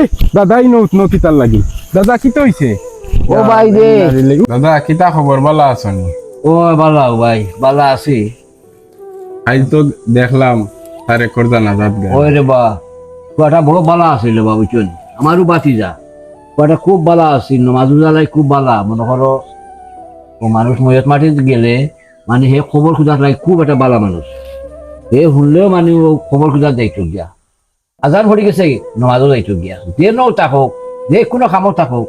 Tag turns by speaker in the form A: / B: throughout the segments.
A: এই দাদাই নৌত নকিতার লাগি। দাদা কি তো হইছে
B: ও ভাই রে।
A: দাদা কিতা খবর ভালো আছনি?
B: ও বালা ভাই বালা আছি।
A: আজ তো দেখলাম তারে করদা না গা।
B: ওই রে বা কটা বড় বালা আছিল বা বুঝছেন আমারও বাতি যা। কটা খুব বালা আছিল নমাজু জ্বালাই খুব বালা মনে করো ও মানুষ ময়ত মাটিত গেলে মানে হে খবর খোঁজাত লাগে খুব একটা বালা মানুষ হে শুনলেও মানে ও খবর খোঁজাত যাইতো গিয়া। আজান ভরি গেছে নমাজও যাইতো গিয়া। যে নৌ থাকক যে কোনো কামত থাকক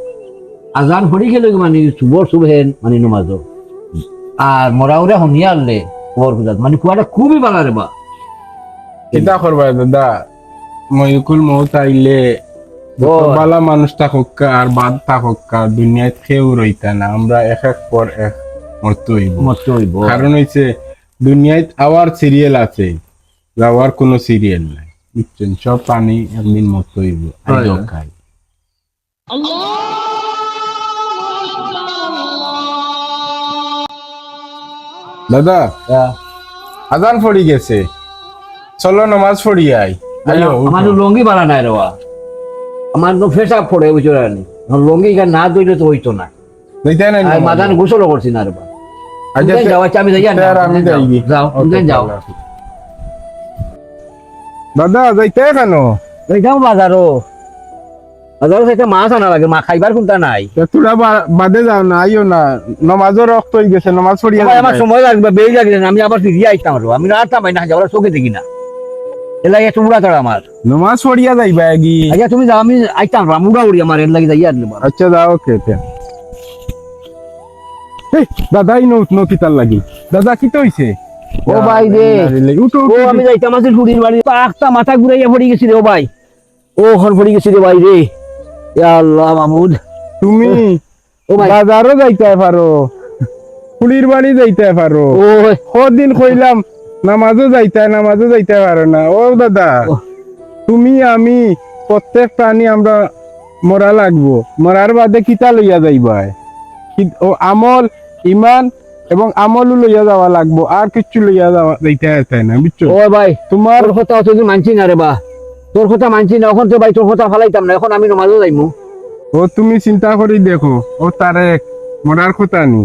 B: আজান ভরি গেলে মানে চুবর চুব হেন মানে নমাজও আর মরা উরা শুনিয়া আনলে খবর খোঁজাত। মানে কুয়াটা খুবই বালা রে বা
A: কিতা করবা দাদা? ময়ুকুল মৌত আইলে বালা মানুষ থাকুক আর বাদ থাকুক দুনিয়ায় কেউ রইতা না। আমরা এক এক পর এক মরতে হইব।
B: মস্ত হইব।
A: কারণ হইছে দুনিয়ায় আওয়ার সিরিয়াল আছে। যাওয়ার কোনো সিরিয়াল নাই। বুঝছেন সব প্রাণী একদিন মরতে হইব। আইজও খাই দাদা আজান পড়ি গেছে। চলো নমাজ পড়ি আই।
B: আমার লঙ্গি বাড়া নাই রেওয়া আমার তো ফেসা পড়ে বুঝছ রানি লঙ্গি এখানে না দইলে তো হইতো না।
A: দিতে নাই
B: মাদান গোসলও করছি না রে
A: আচ্ছা,
B: যাও আচ্ছা আমি যাই যাও যাও।
A: দাদা যাইতে কেন?
B: যাও বাজারও। বাজারও সেটা মাছ আনা লাগে মা খাইবার কোনটা নাই।
A: তোরা বাদে যাও না আইও না। নমাজও রক্ত হয়ে গেছে নমাজ পড়িয়া
B: আমার সময় লাগবে আমি আবার ফিরিয়ে আইতাম আরও আমি রাখতাম না যাওয়ার চোখে দেখি না। লাগে একটু উড়া তারা আমার।
A: নমাজ পড়িয়া যাইবা গি
B: আচ্ছা তুমি যাও আমি আইতাম রাম উড়া উড়ি আমার এর লাগে যাই আর
A: আচ্ছা যাও দাদাই নৌত নকিতার লাগি। দাদা কি তো হইছে?
B: ও ভাই রে ও আমি যাইতাম আছে বাড়ি। মাথা ঘুরাইয়া পড়ে গেছি রে ও ভাই। ও পড়ে গেছি রে ভাই রে। আল্লাহ মাহমুদ
A: তুমি
B: ও ভাই।
A: বাজারও যাইতে পারো। বাড়ি যাইতে পারো।
B: ও
A: কদিন কইলাম নামাজও যাইতে নামাজও যাইতে পারো না। ও দাদা তুমি আমি প্রত্যেক প্রাণী আমরা মরা লাগবো। মরার বাদে কিতা লইয়া যাইবা আমল ইমান এবং আমলও লইয়া যাওয়া লাগবো আর কিচ্ছু লইয়া যাওয়া যাইতে আসতে না বুঝছ?
B: ও ভাই
A: তোমার
B: কথা অত তুই মানছি না রে বা। তোর কথা মানছি না এখন তো ভাই তোর কথা ফালাইতাম না এখন আমি নমাজও যাইমু।
A: ও তুমি চিন্তা করি দেখো ও তারে মরার কথা নি।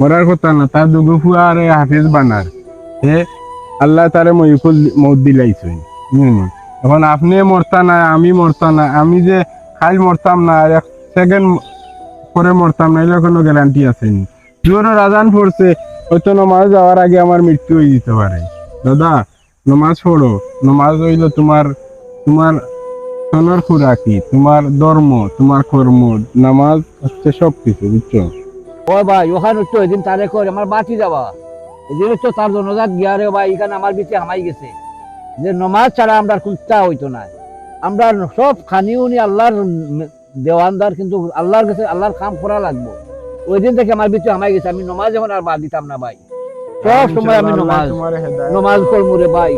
A: মরার কথা না তার দুগু ফুয়ারে হাফিজ বানার। হে আল্লাহ তারে ময়ুকুল মত দিলাইছে। এখন আপনি মরতা না আমি মরতা না আমি যে খাইল মরতাম না আর এক সেকেন্ড পরে মরতাম না এর কোনো গ্যারান্টি আছে নি। জোরে রাজান পড়ছে, হয়তো নমাজ যাওয়ার আগে আমার মৃত্যু হয়ে যেতে পারে। দাদা, নমাজ পড়ো। নমাজ হইল তোমার তোমার সোনার খুরাকি, তোমার ধর্ম, তোমার কর্ম। নামাজ হচ্ছে সব কিছু বুঝছ?
B: ও ভাই, ওখানে তো এদিন তারে কর আমার বাতি যাওয়া এদিন হচ্ছে তার জনজাত গিয়া রে ভাই, এখানে আমার বিচে হামাই গেছে। যে নমাজ ছাড়া আমরা কুস্তা হইতো না। আমরা সব খানিও নি আল্লাহর দেওয়ানদার, কিন্তু আল্লাহর কাছে, আল্লাহর কাম করা লাগবো। ওই দিন থেকে আমার ভিতরে আমায় গেছে আমি নমাজ এখন আর বাদ দিতাম না ভাই। সব সময় আমি নমাজ নমাজ রে ভাই।